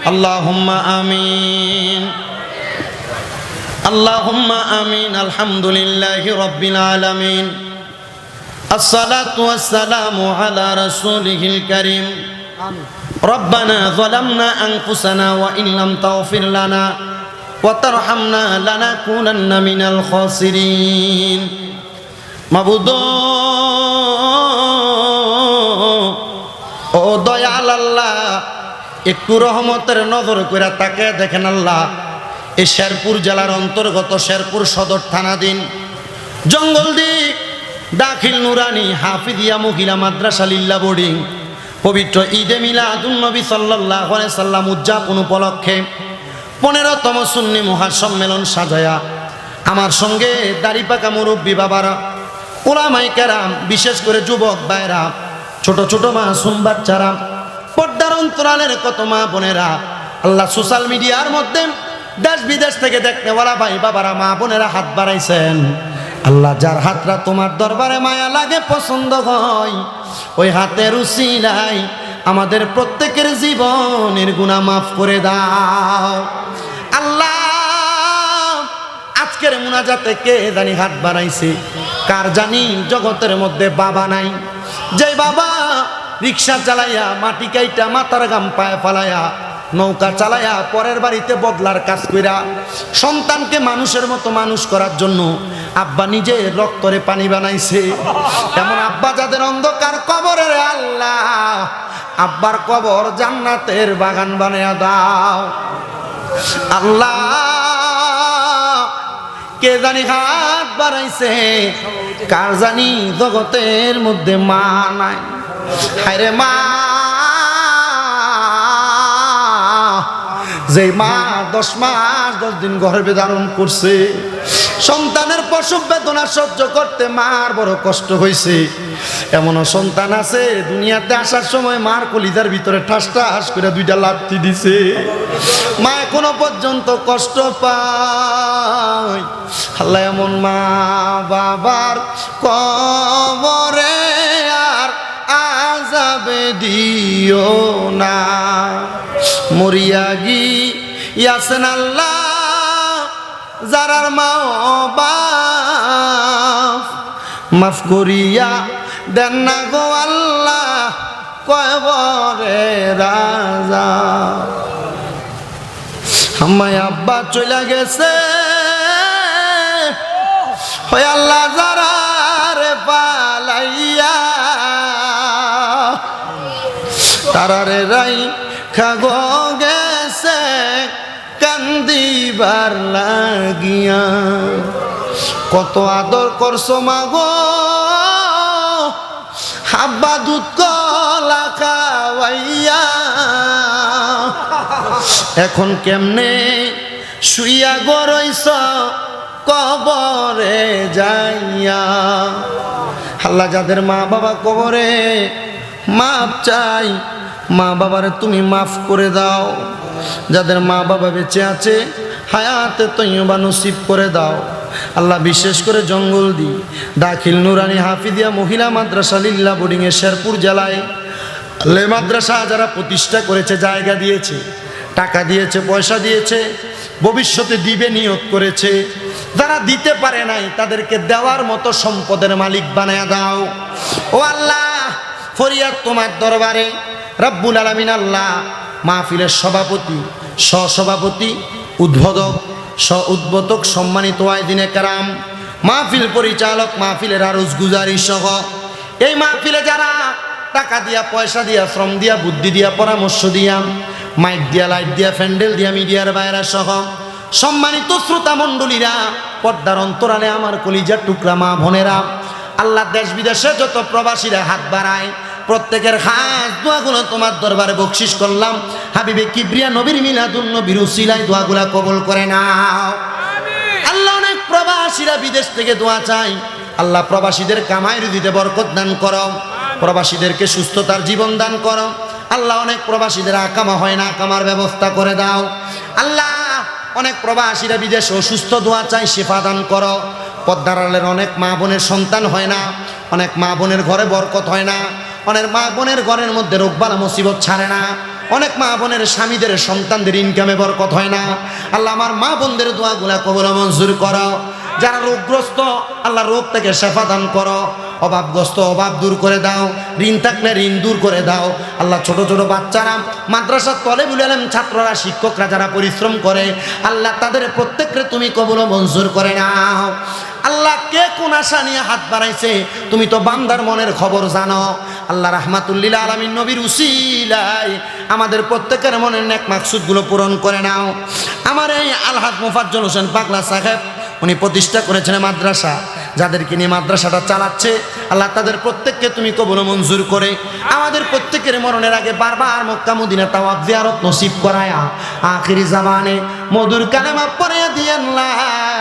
اللهم آمين اللهم آمين الحمد لله رب العالمين الصلاة والسلام على رسوله الكريم ربنا ظلمنا أنفسنا وإن لم تغفر لنا وترحمنا لنكونن من الخاسرين মাবুদ একটু রহমতের নজর করে তাকে দেখেন আল্লাহ, এই শেরপুর জেলার অন্তর্গত শেরপুর সদর থানাধীন জঙ্গলদি দাখিল নুরানি হাফিদিয়া মহিলা মাদ্রাসা লিল্লা বোর্ডিং, পবিত্র ঈদে মিলাদুন নবী সাল্লাহ সাল্লাম উদযাপন উপলক্ষে পনেরোতম সুন্নি মহাসম্মেলন সাজায়া, আমার সঙ্গে দাড়ি পাকা মুরব্বী বাবারা ওলামাই কেরাম, বিশেষ করে যুবক ভাইরা ছোট ছোট মাসুম বাচ্চারা অন্তরালের কত মা বোনেরা। আল্লাহ সোশ্যাল মিডিয়ার মধ্যে দেশ বিদেশ থেকে দেখতে বলা ভাই বাবারা, মা বোনেরা হাত বাড়াইছেন। আল্লাহ যার হাতরা তোমার দরবারে মায়া লাগে, পছন্দ হয়, ওই হাতের উসিলাই আমাদের প্রত্যেকের জীবনের গুণা মাফ করে দাও। আল্লাহ, আজকের মুনাজাতে কে জানি হাত বাড়াইছে? কার জানি জগতের মধ্যে বাবা নাই? যে বাবা রিক্সা চালাইয়া, মাটি কাইটা মাথার গাম পায়ে ফালাইয়া, নৌকা চালাইয়া, পরের বাড়িতে বদলার কাজ কইরা, সন্তানকে মানুষের মতো মানুষ করার জন্য আব্বা নিজে রক্তরে পানি বানাইছে। এমন আব্বা যাদের অন্ধকার কবরের আল্লাহ, আব্বার কবর জান্নাতের বাগান বানায়া দাও। আল্লাহ, কে জানি হাত বাড়াইছে, কার জানি জগতের মধ্যে মা নাই। হায়রে মা যে মা দশ মাস, দশ দিন গর্ভে ধারণ করছে, সন্তানের প্রসব বেদনা সহ্য করতে মার বড় কষ্ট হয়েছে। এমনও সন্তান আছে, দুনিয়াতে আসার সময় মার কলিজার ভিতরে ঠাস ঠাস করে দুইটা লাত্তি দিছে। মা এখনও পর্যন্ত কষ্ট পায়। আল্লাহ এমন মা বাবার কবরে দিও না। মরিয়া গি ইয়াসেন আল্লাহ যারার মা মাফ করিয়া দেন না গো আল্লাহ কয়বরে রাজা। আমায় আব্বা চলে গেছে। হয় আল্লাহ, যারা তারারে রাই খাগো গেছে, কান্দিবার লাগিয়া। কত আদর করছ মাগো, হাব্বা দুধ কলা খাওয়াইয়া। এখন কেমনে শুইয়া গরইছ কবরে যাইয়া। আল্লাহ যাদের মা বাবা কবরে মাপ চাই মা বাবারে তুমি মাফ করে দাও। যাদের মা বাবা বেঁচে আছে, হায়াতে তৈবা নসিব করে দাও। আল্লাহ বিশেষ করে জঙ্গল দি দাখিল নুরানি হাফিদিয়া মহিলা মাদ্রাসা লিল্লা বোর্ডিংয়ে শেরপুর জেলায়। লে মাদ্রাসা যারা প্রতিষ্ঠা করেছে, জায়গা দিয়েছে, টাকা দিয়েছে, পয়সা দিয়েছে, ভবিষ্যতে দিবে, নিয়োগ করেছে। যারা দিতে পারে নাই, তাদেরকে দেওয়ার মতো সম্পদের মালিক বানায় দাও। ও আল্লাহ, ফরিয়াদ তোমার দরবারে। রব্বুল আলমিন আল্লাহ মাহফিলের সভাপতি, সহসভাপতি, উদ্বোধক স উদ্বোধক সম্মানিত আয়দিনে কারাম, মাহফিল পরিচালক, মাহফিলের আরজ গুজারি সহ। এই মাহফিলে যারা টাকা দিয়া, পয়সা দিয়া, শ্রম দিয়া, বুদ্ধি দিয়া, পরামর্শ দিয়া, মাইক দিয়া, লাইট দিয়া, ফ্যান্ডেল দিয়া, মিডিয়ার বাইরা সহ, সম্মানিত শ্রোতা মণ্ডলীরা, পর্দার অন্তরালে আমার কলিজার টুকরা মা বোনেরা, আল্লাহ দেশ বিদেশে যত প্রবাসীরা হাত বাড়ায় প্রত্যেকের হাত দোয়াগুলো তোমার দরবারে বকশিস করলাম। হাবিবে কিবরিয়া নবীর মিলাদুন নবীর উসিলায় দোয়াগুলা কবল করে নাও। আল্লাহ অনেক প্রবাসীরা বিদেশ থেকে দোয়া চাই আল্লাহ প্রবাসীদের কামাই দিতে বরকত দান করো। প্রবাসীদেরকে সুস্থতার জীবন দান করো। আল্লাহ অনেক প্রবাসীদের আকামা হয় না আকামার ব্যবস্থা করে দাও। আল্লাহ অনেক প্রবাসীরা বিদেশে অসুস্থ দোয়া চাই শেফা দান করো। পদ্মারালের অনেক মা বোনের সন্তান হয় না অনেক মা বোনের ঘরে বরকত হয় না। অনেক মা বোনের ঘরের মধ্যে রোগবালা মুসিবত ছাড়ে না। অনেক মা বোনের স্বামীদের সন্তানদের ইনকামে বরকত হয় না। আল্লাহ আমার মা বোনদের দোয়াগুলা কবল মঞ্জুর করো। যারা রোগগ্রস্ত, আল্লাহ রোগ থেকে শেফা দান করো। অভাবগ্রস্ত, অভাব দূর করে দাও। ঋণ থাকলে ঋণ দূর করে দাও। আল্লাহ ছোট ছোট বাচ্চারা, মাদ্রাসার তলে বুলালেন ছাত্ররা, শিক্ষকরা যারা পরিশ্রম করে, আল্লাহ তাদের প্রত্যেককে তুমি কবল মঞ্জুর করে নাও। আল্লাহ কে কোন আশা নিয়ে হাত বাড়াইছে, তুমি তো বান্দার মনের খবর জানো। আল্লাহ রাহমাতুল্লিল আলমিন নবীর উসিলাই আমাদের প্রত্যেকের মনের নেক মাকসুদগুলো পূরণ করে নাও। আমার এই আলহাদ মুফাজ্জল হোসেন পাগলা সাহেব, উনি প্রতিষ্ঠা করেছেন মাদ্রাসা। যাদেরকে নিয়ে মাদ্রাসাটা চালাচ্ছে, আল্লাহ তাদের প্রত্যেককে তুমি কবল মঞ্জুর করে। আমাদের প্রত্যেকের মরণের আগে বারবার মক্কা মদিনা তাওয়াব জিয়ারত নসিব করায়া, আখিরি জামানে মধুর কালেমা পরে দিয়েন লা